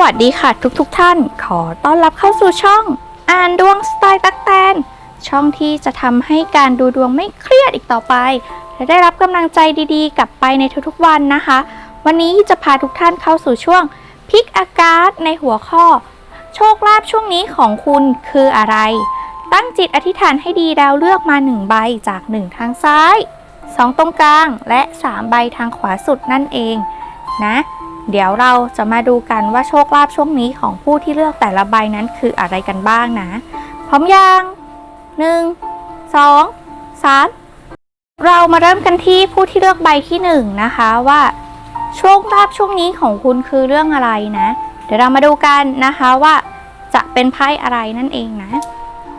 วัสดีค่ะทุกๆทท่าน ขอต้อนรับเข้าสู่ช่อง อ่านดวงสไตล์ตักแตน ช่องที่จะทำให้การดูดวงไม่เครียดอีกต่อไป และได้รับกำลังใจดีๆ กลับไปในทุกๆวันนะคะ วันนี้จะพาทุกท่านเข้าสู่ช่วงพิกอากาศในหัวข้อ โชคลาภช่วงนี้ของคุณคืออะไร ตั้งจิตอธิษฐานให้ดีแล้วเลือกมา 1 ใบจาก 1 ทางซ้าย 2 ตรงกลางและ 3 ใบทางขวาสุดนั่นเอง นะ เดี๋ยวเราจะมาดูกันว่าโชคลาภช่วงนี้ของผู้ที่เลือกแต่ละใบนั้นคืออะไรกันบ้างนะ พร้อมยังหนึ่งสองสามเรามาเริ่มกันที่ผู้ที่เลือกใบที่หนึ่งนะคะว่าโชคลาภช่วงนี้ของคุณคือเรื่องอะไรนะ เดี๋ยวเรามาดูกันนะคะว่าจะเป็นไพ่อะไรนั่นเองนะ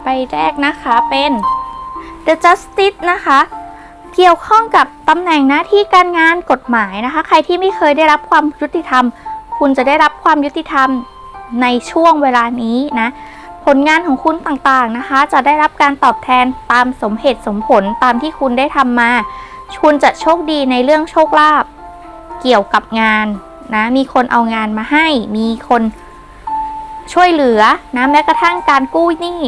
ใบแรกนะคะเป็น The Justice นะคะ เกี่ยวข้องกับตำแหน่งหน้าที่การงานกฎหมายนะคะ ใครที่ไม่เคยได้รับความยุติธรรม คุณจะได้รับความยุติธรรมในช่วงเวลานี้นะ ผลงานของคุณต่างๆนะคะ จะได้รับการตอบแทนตามสมเหตุสมผลตามที่คุณได้ทำมา คุณจะโชคดีในเรื่องโชคลาภเกี่ยวกับงานนะ มีคนเอางานมาให้ มีคนช่วยเหลือนะแม้กระทั่งการกู้หนี้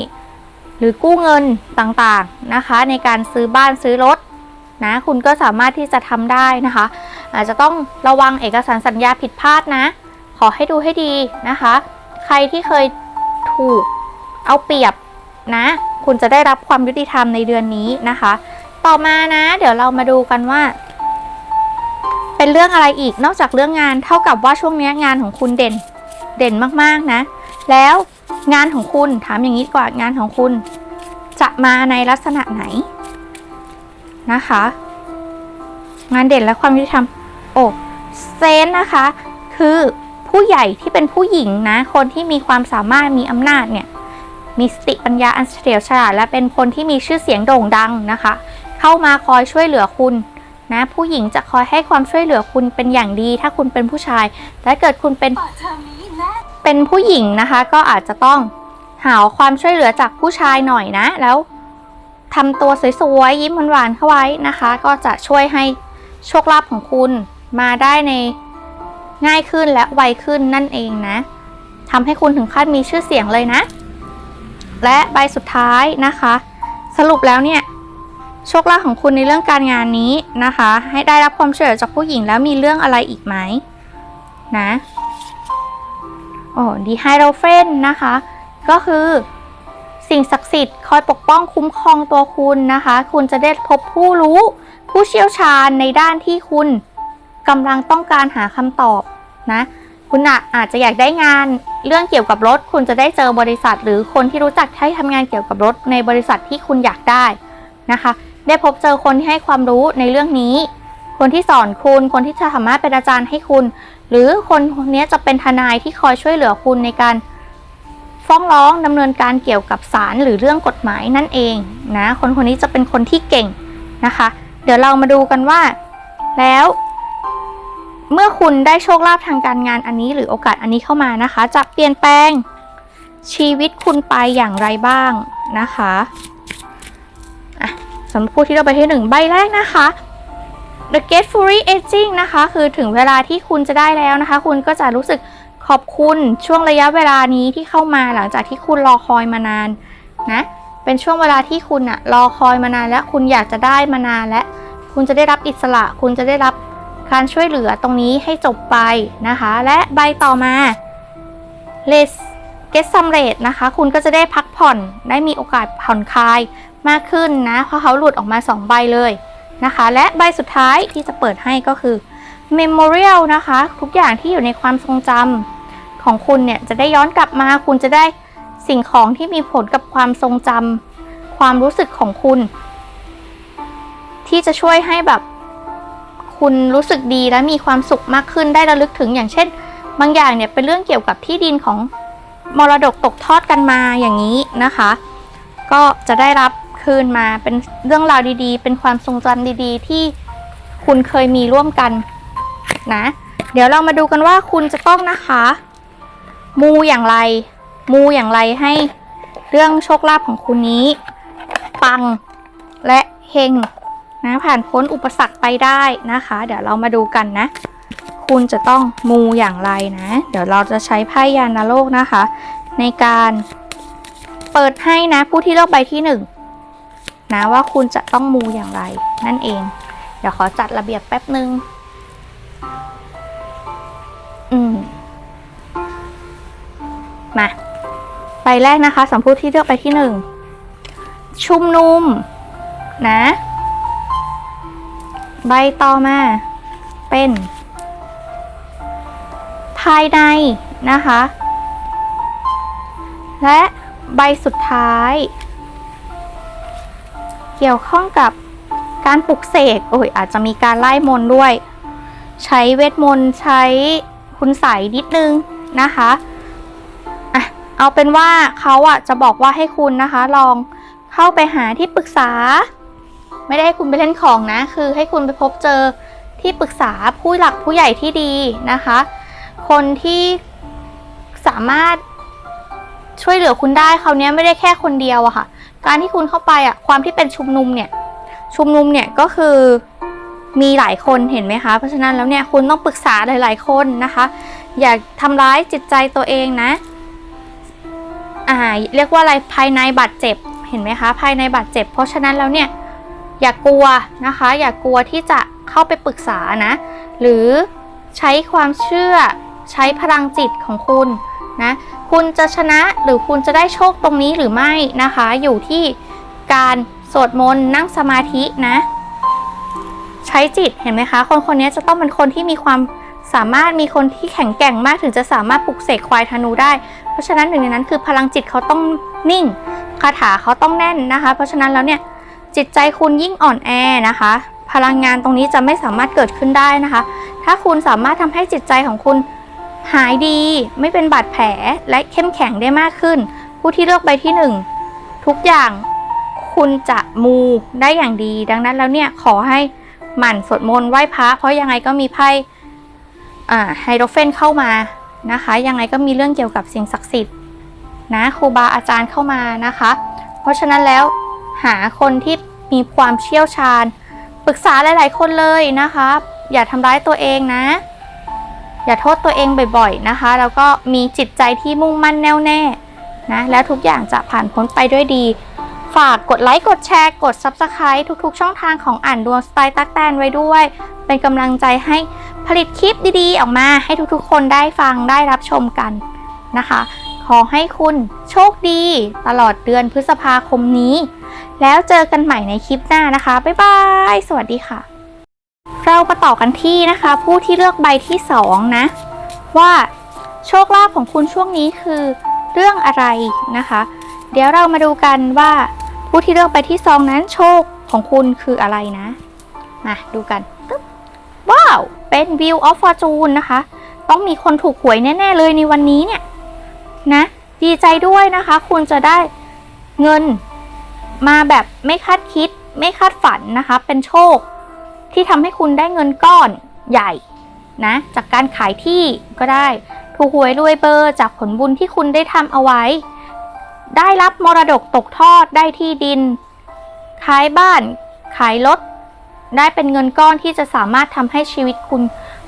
หรือกู้เงินต่างๆนะคะ ในการซื้อบ้านซื้อรถ นะคุณก็สามารถที่จะทำได้นะคะ อาจจะต้องระวังเอกสารสัญญาผิดพลาดนะ ขอให้ดูให้ดีนะคะ ใครที่เคยถูกเอาเปรียบนะ คุณจะได้รับความยุติธรรมในเดือนนี้นะคะ ต่อมานะ เดี๋ยวเรามาดูกันว่า เป็นเรื่องอะไรอีกนอกจากเรื่องงานเท่ากับว่าช่วงนี้งานของคุณเด่นเด่นมากๆนะ แล้วงานของคุณถามอย่างนี้กว่างานของคุณ จะมาในลักษณะไหน นะคะ งานเด่นและความยุติธรรมโอ้เซนนะคะ คือผู้ใหญ่ที่เป็นผู้หญิงนะ คนที่มีความสามารถมีอำนาจเนี่ย มีสติปัญญาอันเฉลียวฉลาดและเป็นคนที่มีชื่อเสียงโด่งดังนะคะ เข้ามาคอยช่วยเหลือคุณนะ ผู้หญิงจะคอยให้ความช่วยเหลือคุณเป็นอย่างดี ถ้าคุณเป็นผู้ชายและเกิดคุณเป็นเป็นผู้หญิงนะคะ ก็อาจจะต้องหาความช่วยเหลือจากผู้ชายหน่อยนะ แล้ว ทำตัวสวยๆยิ้มหวานๆเข้าไว้นะคะ ก็จะช่วยให้โชคลาภของคุณมาได้ในง่ายขึ้นและไวขึ้นนั่นเองนะทำให้คุณถึงขั้นมีชื่อเสียงเลยนะ และใบสุดท้ายนะคะ สรุปแล้วเนี่ยโชคลาภของคุณในเรื่องการงานนี้นะคะ ให้ได้รับความช่วยเหลือจากผู้หญิงแล้วมีเรื่องอะไรอีกไหมนะโอ้ดีไฮโรเฟนนะคะ ก็คือ สิ่งศักดิ์สิทธิ์คอยปกป้องคุ้มครองตัวคุณนะคะ คุณจะได้พบผู้รู้ ผู้เชี่ยวชาญในด้านที่คุณกำลังต้องการหาคำตอบนะคุณออาจจะอยากได้งานเรื่องเกี่ยวกับรถ คุณจะได้เจอบริษัท หรือคนที่รู้จักให้ทำงานเกี่ยวกับรถในบริษัทที่คุณอยากได้นะคะ ได้พบเจอคนที่ให้ความรู้ในเรื่องนี้ คนที่สอนคุณ คนที่จะสามารถเป็นอาจารย์ให้คุณ หรือคนนี้จะเป็นทนายที่คอยช่วยเหลือคุณในการ ฟ้องร้องดำเนินการเกี่ยวกับศาลหรือเรื่องกฎหมายนั่นเองนะคนคนนี้จะเป็นคนที่เก่งนะคะ เดี๋ยวเรามาดูกันว่า แล้ว เมื่อคุณได้โชคลาภทางการงานอันนี้หรือโอกาสอันนี้เข้ามานะคะ จะเปลี่ยนแปลงชีวิตคุณไปอย่างไรบ้างนะคะะสำหรับผู้ที่เราไปที่หนึ่งใบแรกนะคะ The Gratefully Aging นะคะ คือถึงเวลาที่คุณจะได้แล้วนะคะ คุณก็จะรู้สึก ขอบคุณช่วงระยะเวลานี้ที่เข้ามาหลังจากที่คุณรอคอยมานานนะเป็นช่วงเวลาที่คุณอะรอคอยมานานและคุณอยากจะได้มานานและ คุณจะได้รับอิสระ คุณจะได้รับการช่วยเหลือตรงนี้ให้จบไปนะคะ และใบต่อมา Let's get some rest นะคะ คุณก็จะได้พักผ่อนได้มีโอกาสผ่อนคลายมากขึ้นนะ เพราะเขาหลุดออกมา 2 ใบเลยนะคะ และใบสุดท้ายที่จะเปิดให้ก็คือ Memorial นะคะ ทุกอย่างที่อยู่ในความทรงจำของคุณเนี่ยจะได้ย้อนกลับมา คุณจะได้สิ่งของที่มีผลกับความทรงจำความรู้สึกของคุณ ที่จะช่วยให้แบบคุณรู้สึกดีและมีความสุขมากขึ้นได้ระลึกถึงอย่างเช่น บางอย่างเนี่ยเป็นเรื่องเกี่ยวกับที่ดินของมรดกตกทอดกันมาอย่างนี้นะคะ ก็จะได้รับคืนมาเป็นเรื่องราวดีๆ เป็นความทรงจำดีๆ ที่คุณเคยมีร่วมกัน นะ เดี๋ยวเรามาดูกันว่าคุณจะต้องนะคะ มูอย่างไร มูอย่างไรให้เรื่องโชคลาภของคุณนี้ ปังและเฮงนะผ่านพ้นอุปสรรคไปได้นะคะ เดี๋ยวเรามาดูกันนะ คุณจะต้องมูอย่างไรนะ เดี๋ยวเราจะใช้ไพ่ยานาโลกนะคะ ในการเปิดให้นะผู้ที่เลือกใบที่หนึ่งนะว่าคุณจะต้องมูอย่างไรนั่นเอง เดี๋ยวขอจัดระเบียบแป๊บหนึ่ง มาใบแรกนะคะสมผู้ที่เลือกไปที่หนึ่งชุมนุม นะ ใบต่อมา เป็น ภายในนะคะ และใบสุดท้าย เกี่ยวข้องกับการปลุกเสกโอ้ยอาจจะมีการไล่มนด้วย ใช้เวทมนต์ใช้คุณใสยนิดนึงนะคะ เอาเป็นว่าเขาอะจะบอกว่าให้คุณนะคะ ลองเข้าไปหาที่ปรึกษา ไม่ได้ให้คุณไปเล่นของนะ คือให้คุณไปพบเจอที่ปรึกษาผู้หลักผู้ใหญ่ที่ดีนะคะ คนที่สามารถช่วยเหลือคุณได้คราวนี้ไม่ได้แค่คนเดียวอะค่ะ การที่คุณเข้าไปอะความที่เป็นชุมนุมเนี่ย ชุมนุมเนี่ยก็คือมีหลายคนเห็นไหมคะ เพราะฉะนั้นแล้วเนี่ยคุณต้องปรึกษาหลาย ๆ คนนะคะ อย่าทำร้ายจิตใจตัวเองนะ อ่าเรียกว่าอะไรภายในบาดเจ็บเห็นไหมคะ ภายในบาดเจ็บ เพราะฉะนั้นแล้วเนี่ยอย่ากลัวนะคะ อย่ากลัวที่จะเข้าไปปรึกษานะ หรือใช้ความเชื่อใช้พลังจิตของคุณนะคุณจะชนะหรือคุณจะได้โชคตรงนี้หรือไม่นะคะ อยู่ที่การสวดมนต์นั่งสมาธินะ ใช้จิตเห็นไหมคะ คนคนนี้จะต้องเป็นคนที่มีความสามารถมีคนที่แข็งแกร่งมากถึงจะสามารถปลุกเสกควายธนูได้เพราะฉะนั้นหนึ่งในนั้นคือพลังจิตเขาต้องนิ่ง คาถาเขาต้องแน่นนะคะ เพราะฉะนั้นแล้วเนี่ยจิตใจคุณยิ่งอ่อนแอนะคะ พลังงานตรงนี้จะไม่สามารถเกิดขึ้นได้นะคะ ถ้าคุณสามารถทำให้จิตใจของคุณหายดี ไม่เป็นบาดแผลและเข้มแข็งได้มากขึ้น ผู้ที่เลือกใบที่หนึ่งทุกอย่างคุณจะมูได้อย่างดี ดังนั้นแล้วเนี่ยขอให้หมั่นสวดมนต์ไหว้พระเพราะยังไงก็มีไพ่ไฮโดรเฟนเข้ามา นะคะ ยังไงก็มีเรื่องเกี่ยวกับสิ่งศักดิ์สิทธิ์นะครูบาอาจารย์เข้ามานะคะ เพราะฉะนั้นแล้วหาคนที่มีความเชี่ยวชาญ ปรึกษาหลาย ๆ คนเลยนะคะ อย่าทำร้ายตัวเองนะ อย่าโทษตัวเองบ่อย ๆ นะคะ แล้วก็มีจิตใจที่มุ่งมั่นแน่วแน่นะแล้วทุกอย่างจะผ่านพ้นไปด้วยดี ฝากกดไลค์กดแชร์กด Subscribe ทุกๆ ช่องทางของอ่านดวงสไตล์ตักแตนไว้ด้วย เป็นกำลังใจให้ผลิตคลิปดีๆ ออกมาให้ทุกๆ คนได้ฟังได้รับชมกันนะคะ ขอให้คุณโชคดีตลอดเดือนพฤษภาคมนี้ แล้วเจอกันใหม่ในคลิปหน้านะคะ บ๊ายบาย สวัสดีค่ะ เรามาต่อกันที่นะคะ ผู้ที่เลือกใบที่สองนะ ว่าโชคลาภของคุณช่วงนี้คือเรื่องอะไรนะคะ เดี๋ยวเรามาดูกันว่า ผู้ที่เลือกใบที่สองนั้นโชคของคุณคืออะไรนะ มาดูกันตึ๊บว้าว เป็น View of Fortune นะคะ ต้องมีคนถูกหวยแน่ ๆ เลยในวันนี้เนี่ยนะ ดีใจด้วยนะคะ คุณจะได้เงินมาแบบไม่คาดคิด ไม่คาดฝันนะคะ เป็นโชค ที่ทำให้คุณได้เงินก้อนใหญ่นะ จากการขายที่ก็ได้ ถูกหวยรวยเบอร์จากผลบุญที่คุณได้ทำเอาไว้ ได้รับมรดกตกทอดได้ที่ดิน ขายบ้าน ขายรถ ได้เป็นเงินก้อนที่จะสามารถทำให้ชีวิตคุณ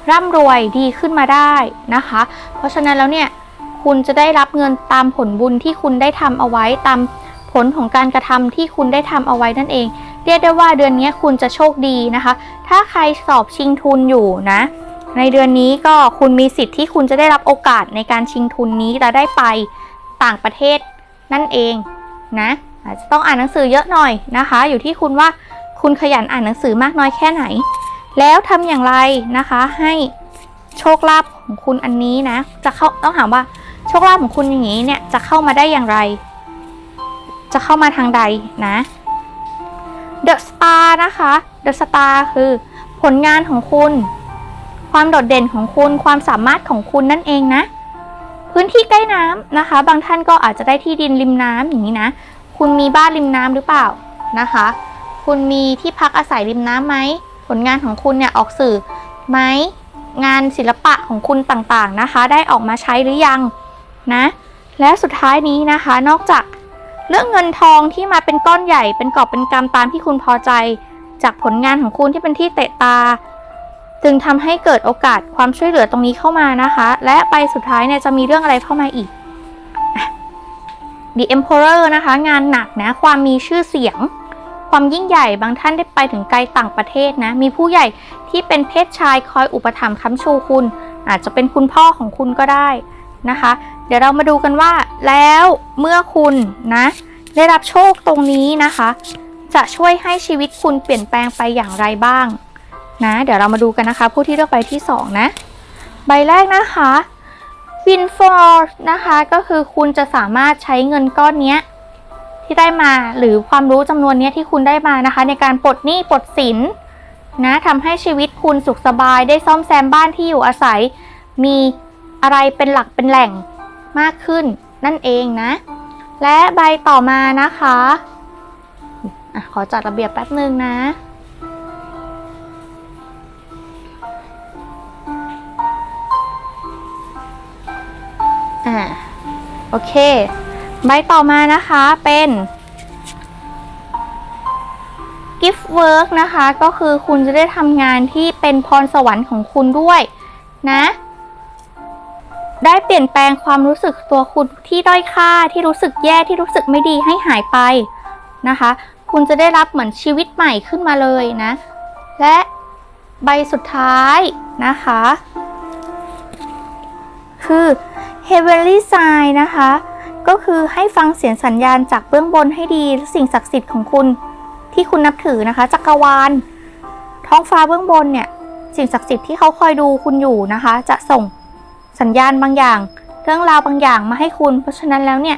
ร่ำรวยดีขึ้นมาได้นะคะ เพราะฉะนั้นแล้วเนี่ยคุณจะได้รับเงินตามผลบุญที่คุณได้ทำเอาไว้ตามผลของการกระทำที่คุณได้ทำเอาไว้นั่นเอง เรียกได้ว่าเดือนนี้คุณจะโชคดีนะคะ ถ้าใครสอบชิงทุนอยู่นะ ในเดือนนี้ก็คุณมีสิทธิ์ที่คุณจะได้รับโอกาสในการชิงทุนนี้และได้ไปต่างประเทศ นั่นเองนะอาจจะต้องอ่านหนังสือเยอะหน่อยนะคะ อยู่ที่คุณว่าคุณขยันอ่านหนังสือมากน้อยแค่ไหน แล้วทำอย่างไรนะคะให้โชคลาภของคุณอันนี้นะ จะเข้าต้องถามว่าโชคลาภของคุณอย่างนี้เนี่ยจะเข้ามาได้อย่างไร จะเข้ามาทางใดนะ The Star นะคะ The Star คือผลงานของคุณ ความโดดเด่นของคุณ ความสามารถของคุณนั่นเองนะ พื้นที่ใกล้น้ำนะคะ บางท่านก็อาจจะได้ที่ดินริมน้ำอย่างนี้นะ คุณมีบ้านริมน้ำหรือเปล่านะคะ คุณมีที่พักอาศัยริมน้ำไหม ผลงานของคุณเนี่ยออกสื่อไหมงานศิลปะของคุณต่างๆนะคะ ได้ออกมาใช้หรือยังนะ และสุดท้ายนี้นะคะ นอกจากเรื่องเงินทองที่มาเป็นก้อนใหญ่เป็นกอบเป็นกำตามที่คุณพอใจ จากผลงานของคุณที่เป็นที่เตะตา จึงทำให้เกิดโอกาสความช่วยเหลือตรงนี้เข้ามานะคะ และใบสุดท้ายเนี่ยจะมีเรื่องอะไรเข้ามาอีก The Emperor นะคะ งานหนักนะ ความมีชื่อเสียง ความยิ่งใหญ่บางท่านได้ไปถึงไกลต่างประเทศนะ มีผู้ใหญ่ที่เป็นเพศชายคอยอุปถัมภ์ค้ำชูคุณ อาจจะเป็นคุณพ่อของคุณก็ได้นะคะ เดี๋ยวเรามาดูกันว่าแล้วเมื่อคุณนะ ได้รับโชคตรงนี้นะคะ จะช่วยให้ชีวิตคุณเปลี่ยนแปลงไปอย่างไรบ้าง นะ เดี๋ยวเรามาดูกันนะคะ ผู้ที่เลือกใบที่ 2 นะ ใบแรกนะคะ Win for นะคะก็คือคุณจะสามารถใช้เงินก้อนเนี้ยที่ได้มาหรือความรู้จำนวนเนี้ยที่คุณได้มานะคะ ในการปลดหนี้ปลดสินนะทำให้ชีวิตคุณสุขสบายได้ซ่อมแซมบ้านที่อยู่อาศัย มีอะไรเป็นหลักเป็นแหล่งมากขึ้นนั่นเองนะ และใบต่อมานะคะอะขอจัดระเบียบแป๊บนึงนะาโอเค ใบต่อมานะคะเป็น gift work นะคะก็คือคุณจะได้ทำงานที่เป็นพรสวรรค์ของคุณด้วยนะ ได้เปลี่ยนแปลงความรู้สึกตัวคุณที่ด้อยค่าที่รู้สึกแย่ที่รู้สึกไม่ดีให้หายไปนะคะ คุณจะได้รับเหมือนชีวิตใหม่ขึ้นมาเลยนะ และใบสุดท้ายนะคะ คือ Heavenly Sign นะคะ ก็คือให้ฟังเสียงสัญญาณจากเบื้องบนให้ดีสิ่งศักดิ์สิทธิ์ของคุณ ที่คุณนับถือนะคะจักรวาล ท้องฟ้าเบื้องบนเนี่ย สิ่งศักดิ์สิทธิ์ที่เขาคอยดูคุณอยู่นะคะ จะส่งสัญญาณบางอย่าง เรื่องราวบางอย่างมาให้คุณ เพราะฉะนั้นแล้วเนี่ย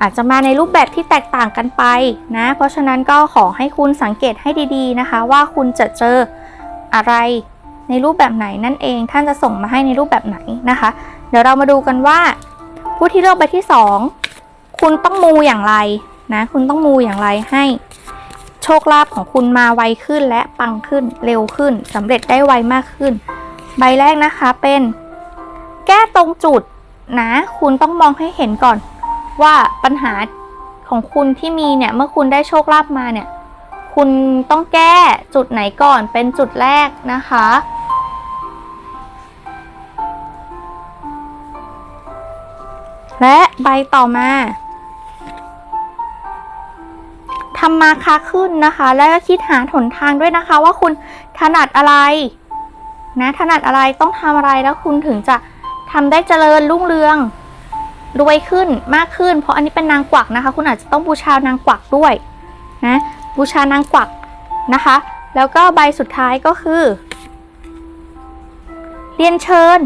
อาจจะมาในรูปแบบที่แตกต่างกันไปนะ เพราะฉะนั้นก็ขอให้คุณสังเกตให้ดีๆนะคะ ว่าคุณจะเจออะไรในรูปแบบไหนนั่นเอง ท่านจะส่งมาให้ในรูปแบบไหนนะคะ ดี๋ยวเรามาดูกันว่า ผู้ที่เลือกใบที่ 2 คุณต้องมูอย่างไรนะ คุณต้องมูอย่างไรให้โชคลาภของคุณมาไวขึ้นและปังขึ้นเร็วขึ้นสำเร็จได้ไวมากขึ้น ใบแรกนะคะเป็น แก้ตรงจุดนะ คุณต้องมองให้เห็นก่อน ว่าปัญหาของคุณที่มีเนี่ยเมื่อคุณได้โชคลาภมาเนี่ย คุณต้องแก้จุดไหนก่อนเป็นจุดแรกนะคะ และใบต่อมาทำมาค้าขึ้นนะคะ แล้วก็คิดหาหนทางด้วยนะคะ ว่าคุณถนัดอะไร นะถนัดอะไรต้องทำอะไรแล้วคุณถึงจะทำได้เจริญรุ่งเรือง รวยขึ้นมากขึ้น เพราะอันนี้เป็นนางกวักนะคะ คุณอาจจะต้องบูชานางกวักด้วยนะบูชานางกวักนะคะ แล้วก็ใบสุดท้ายก็คือ เรียนเชิญ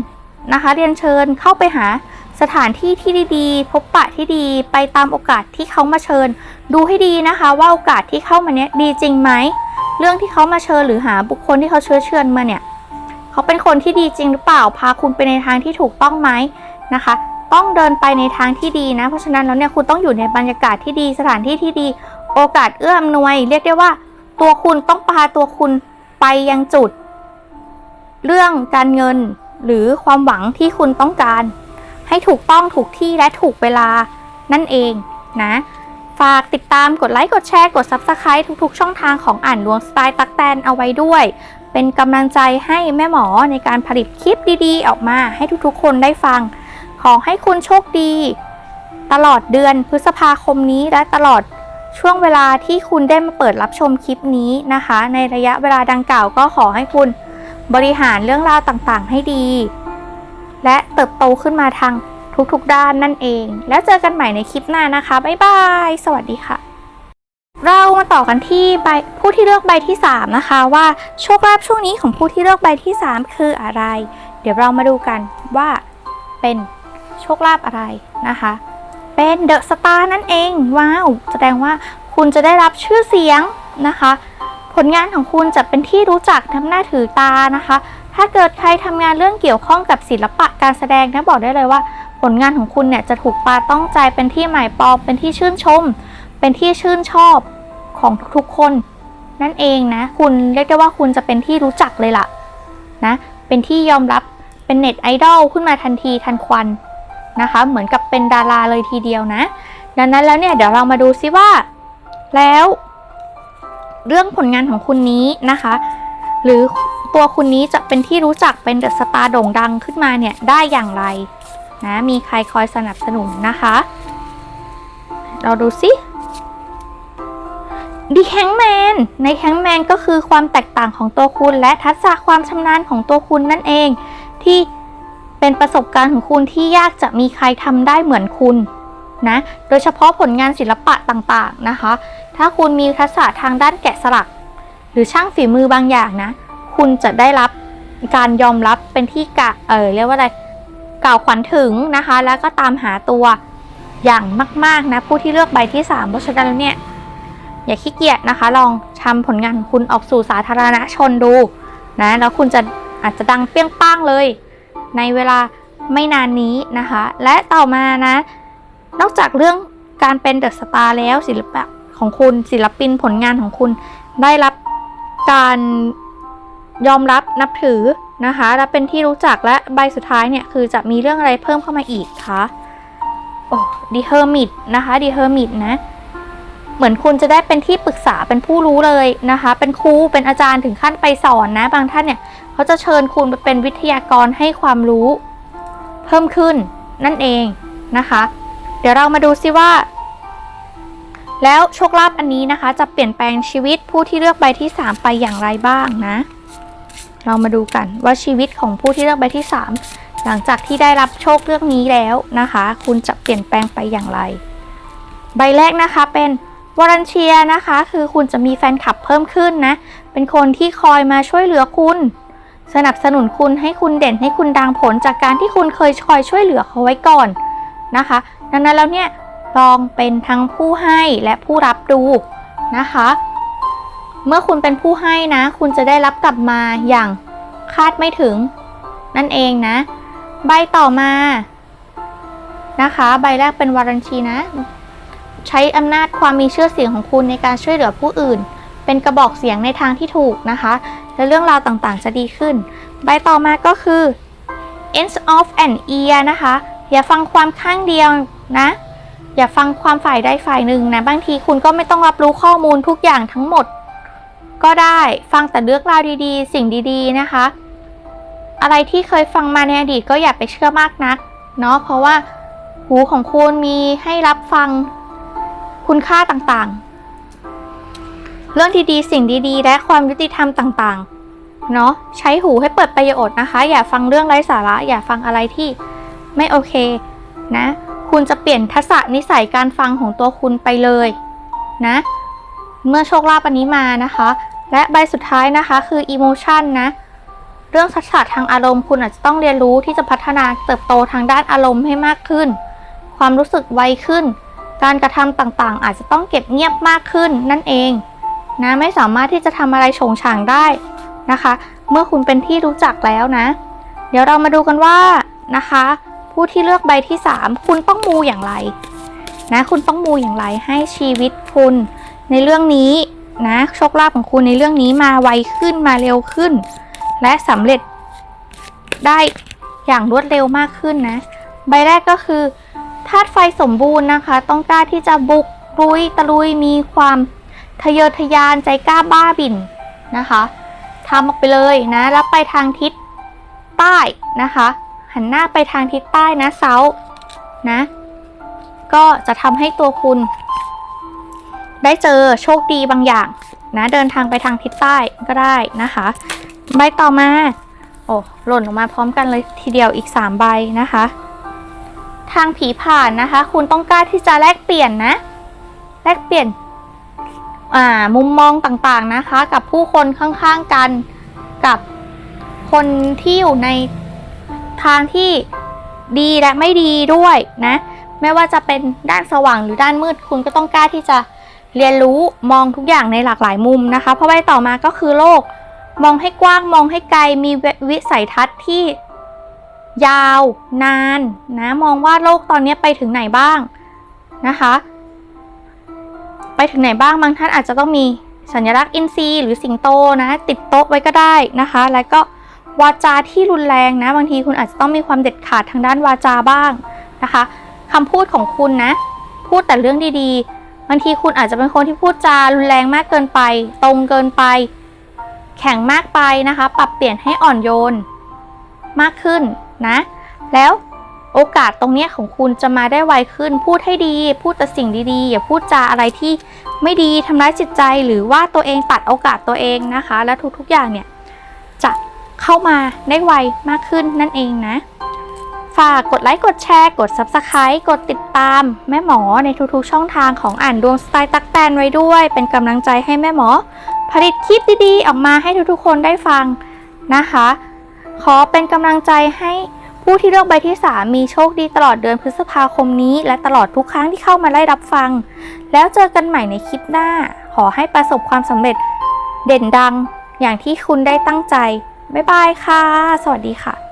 นะคะ เรียนเชิญเข้าไปหา สถานที่ที่ดีๆ พบปะที่ดีไปตามโอกาสที่เขามาเชิญ ดูให้ดีนะคะว่าโอกาสที่เข้ามาเนี้ยดีจริงไหมเรื่องที่เขามาเชิญหรือหาบุคคลที่เขาเชื้อเชิญมาเนี่ยเขาเป็นคนที่ดีจริงหรือเปล่าพาคุณไปในทางที่ถูกต้องไหมนะคะ ต้องเดินไปในทางที่ดีนะ เพราะฉะนั้นแล้วเนี่ยคุณต้องอยู่ในบรรยากาศที่ดีสถานที่ที่ดี โอกาสเอื้ออำนวย เรียกได้ว่า ตัวคุณต้องพาตัวคุณไปยังจุด เรื่องการเงินหรือความหวังที่คุณต้องการ ให้ถูกต้องถูกที่และถูกเวลานั่นเองนะ ฝากติดตามกดไลค์กดแชร์กด Subscribe ทุกๆ ช่องทางของอ่านดวงสไตล์ตักแตนเอาไว้ด้วย เป็นกำลังใจให้แม่หมอในการผลิตคลิปดีๆ ออกมาให้ทุกๆ คนได้ฟัง ขอให้คุณโชคดี ตลอดเดือนพฤษภาคมนี้และตลอดช่วงเวลาที่คุณได้มาเปิดรับชมคลิปนี้นะคะ ในระยะเวลาดังกล่าวก็ขอให้คุณบริหารเรื่องราวต่างๆ ให้ดี และเติบโตขึ้นมาทางทุกๆด้านนั่นเอง แล้วเจอกันใหม่ในคลิปหน้านะคะ บ๊ายบาย สวัสดีค่ะ เรามาต่อกันที่ใบผู้ที่เลือกใบที่ 3 นะคะว่าโชคลาภช่วงนี้ของผู้ที่เลือกใบที่ 3 คืออะไร เดี๋ยวเรามาดูกันว่าเป็นโชคลาภอะไรนะคะ เป็นเดอะสตาร์นั่นเอง ว้าว แสดงว่าคุณจะได้รับชื่อเสียงนะคะ ผลงานของคุณจะเป็นที่รู้จักทำหน้าถือตานะคะ ถ้าเกิดใครทำงานเรื่องเกี่ยวข้องกับศิลปะการแสดงนะบอกได้เลยว่า ผลงานของคุณเนี่ยจะถูกปาต้องใจเป็นที่หมายปองเป็นที่ชื่นชม เป็นที่ชื่นชอบของทุกๆคน นั่นเองนะคุณเรียกได้ว่าคุณจะเป็นที่รู้จักเลยล่ะนะเป็นที่ยอมรับเป็นเน็ตไอดอลขึ้นมาทันทีทันควันนะคะเหมือนกับเป็นดาราเลยทีเดียวนะ ดังนั้นแล้วเนี่ยเดี๋ยวเรามาดูซิว่า แล้ว เรื่องผลงานของคุณนี้นะคะ หรือ ตัวคุณนี้จะเป็นที่รู้จักเป็นเดอะสตาร์โด่งดังขึ้นมาเนี่ยได้อย่างไรนะมีใครคอยสนับสนุนนะคะ เราดูสิดีแฮงแมนในแฮงแมนก็คือความแตกต่างของตัวคุณ และทักษะความชำนาญของตัวคุณนั่นเอง ที่เป็นประสบการณ์ของคุณที่ยากจะมีใครทำได้เหมือนคุณนะ โดยเฉพาะผลงานศิลปะต่างๆนะคะ ถ้าคุณมีทักษะทางด้านแกะสลัก หรือช่างฝีมือบางอย่างนะ คุณจะได้รับการยอมรับเป็นที่กะเออเรียกว่าอะไรกล่าวขวัญถึงนะคะ แล้วก็ตามหาตัวอย่างมาก ๆ นะ ผู้ที่เลือกใบที่ 3 เพราะฉะนั้นเนี่ย อย่าขี้เกียจนะคะ ลองทำผลงานคุณออกสู่สาธารณชนดูนะแล้วคุณจะอาจจะดังเปรี้ยงป้างเลย ในเวลาไม่นานนี้นะคะ และต่อมานะ นอกจากเรื่องการเป็นเดอะสตาร์แล้วศิลปะของคุณศิลปินผลงานของคุณได้รับการ ยอมรับนับถือนะคะ และเป็นที่รู้จักและใบสุดท้ายเนี่ยคือจะมีเรื่องอะไรเพิ่มเข้ามาอีกคะโอ้ดีเฮอร์มิตนะคะดีเฮอร์มิตนะ เหมือนคุณจะได้เป็นที่ปรึกษาเป็นผู้รู้เลยนะคะ เป็นครูเป็นอาจารย์ถึงขั้นไปสอนนะ บางท่านเนี่ยเขาจะเชิญคุณไปเป็นวิทยากรให้ความรู้ เพิ่มขึ้นนั่นเองนะคะ เดี๋ยวเรามาดูซิว่า แล้วโชคลาภอันนี้นะคะ จะเปลี่ยนแปลงชีวิตผู้ที่เลือกใบที่ 3 ไปอย่างไรบ้างนะ เรามาดูกันว่าชีวิตของผู้ที่เลือกใบที่ 3 หลังจากที่ได้รับโชคเรื่องนี้แล้วนะคะ คุณจะเปลี่ยนแปลงไปอย่างไร ใบแรกนะคะเป็นวอรันเชียนะคะ คือคุณจะมีแฟนคลับเพิ่มขึ้นนะ เป็นคนที่คอยมาช่วยเหลือคุณ สนับสนุนคุณให้คุณเด่นให้คุณดังผลจากการที่คุณเคยคอยช่วยเหลือเขาไว้ก่อนนะคะ ดังนั้นแล้วเนี่ยลองเป็นทั้งผู้ให้และผู้รับดูนะคะ เมื่อคุณเป็นผู้ให้นะ คุณจะได้รับกลับมาอย่างคาดไม่ถึง นั่นเองนะ ใบต่อมานะคะ ใบแรกเป็นวารันชีนะ ใช้อำนาจความมีชื่อเสียงของคุณในการช่วยเหลือผู้อื่น เป็นกระบอกเสียงในทางที่ถูกนะคะ และเรื่องราวต่างๆ จะดีขึ้น ใบต่อมาก็คือ ends of an ear นะคะ อย่าฟังความข้างเดียวนะ อย่าฟังความฝ่ายใดฝ่ายหนึ่งนะ บางทีคุณก็ไม่ต้องรับรู้ข้อมูลทุกอย่างทั้งหมด ก็ได้ฟังแต่เรื่องราวดีๆ สิ่งดีๆนะคะ อะไรที่เคยฟังมาในอดีตก็อย่าไปเชื่อมากนักเนาะเพราะว่าหูของคุณมีให้รับฟังคุณค่าต่างๆ เรื่องดีๆ สิ่งดีๆ และความยุติธรรมต่างๆ เนาะใช้หูให้เปิดประโยชน์นะคะ อย่าฟังเรื่องไร้สาระ อย่าฟังอะไรที่ไม่โอเคนะ คุณจะเปลี่ยนทักษะนิสัยการฟังของตัวคุณไปเลยนะ เมื่อโชคลาภอันนี้มานะคะ และใบสุดท้ายนะคะคือ emotion นะเรื่องทักษะทางอารมณ์คุณอาจจะต้องเรียนรู้ที่จะพัฒนาเติบโตทางด้านอารมณ์ให้มากขึ้น ความรู้สึกไวขึ้น การกระทำต่างๆ อาจจะต้องเก็บเงียบมากขึ้นนั่นเองนะไม่สามารถที่จะทำอะไรโฉงฉางได้นะคะ เมื่อคุณเป็นที่รู้จักแล้วนะ เดี๋ยวเรามาดูกันว่านะคะ ผู้ที่เลือกใบที่ 3 คุณต้องมูอย่างไรนะคุณต้องมูอย่างไรให้ชีวิตคุณในเรื่องนี้ นะ โชคลาภของคุณในเรื่องนี้มาไวขึ้นมาเร็วขึ้น และสำเร็จได้อย่างรวดเร็วมากขึ้นนะ ใบแรกก็คือธาตุไฟสมบูรณ์นะคะ ต้องกล้าที่จะบุกรุยตะลุยมีความทะเยอทะยานใจกล้าบ้าบิ่นนะคะทำออกไปเลยนะแล้วไปทางทิศใต้นะคะ หันหน้าไปทางทิศใต้นะเซานะ ก็จะทำให้ตัวคุณ ได้เจอโชคดีบางอย่างนะเดินทางไปทางทิศใต้ก็ได้นะคะ ใบต่อมาโอ้หล่นออกมาพร้อมกันเลยทีเดียวอีก 3 ใบนะคะ ทางผีผ่านนะคะ คุณต้องกล้าที่จะแลกเปลี่ยนนะ แลกเปลี่ยนอ่ามุมมองต่างๆนะคะ กับผู้คนข้างๆกันกับคนที่อยู่ในทางที่ดีและไม่ดีด้วยนะ ไม่ว่าจะเป็นด้านสว่างหรือด้านมืดคุณก็ต้องกล้าที่จะ เรียนรู้มองทุกอย่างในหลากหลายมุมนะคะเพราะใบต่อมาก็คือโลก มองให้กว้างมองให้ไกลมีวิสัยทัศน์ที่ยาว นานนะมองว่าโลกตอนนี้ไปถึงไหนบ้างนะคะ ไปถึงไหนบ้างบางท่านอาจจะต้องมีสัญลักษณ์อินทรีหรือสิงโตนะติดโต๊ะไว้ก็ได้นะคะ แล้วก็วาจาที่รุนแรงนะบางทีคุณอาจจะต้องมีความเด็ดขาดทางด้านวาจาบ้างนะคะคำพูดของคุณนะ พูดแต่เรื่องดีๆ บางทีคุณอาจจะเป็นคนที่พูดจารุนแรงมากเกินไป ตรงเกินไป แข็งมากไปนะคะ ปรับเปลี่ยนให้อ่อนโยนมากขึ้นนะ แล้วโอกาสตรงเนี้ยของคุณจะมาได้ไวขึ้น พูดให้ดี พูดแต่สิ่งดีๆ อย่าพูดจาอะไรที่ไม่ดีทำร้ายจิตใจ หรือว่าตัวเองตัดโอกาสตัวเองนะคะ และทุกๆอย่างเนี่ยจะเข้ามาได้ไวมากขึ้นนั่นเองนะ ฝากกดไลค์กดแชร์กด Subscribe กดติดตาม แม่หมอในทุกๆช่องทางของอ่านดวงสไตล์ตักแตนไว้ด้วย เป็นกำลังใจให้แม่หมอ ผลิตคลิปดีๆ ออกมาให้ทุกๆคนได้ฟังนะคะ ขอเป็นกำลังใจให้ผู้ที่เลือกใบที่ 3 มีโชคดีตลอดเดือนพฤษภาคมนี้ และตลอดทุกครั้งที่เข้ามาได้รับฟัง แล้วเจอกันใหม่ในคลิปหน้า ขอให้ประสบความสำเร็จเด่นดังอย่างที่คุณได้ตั้งใจ บ๊ายบายค่ะ สวัสดีค่ะ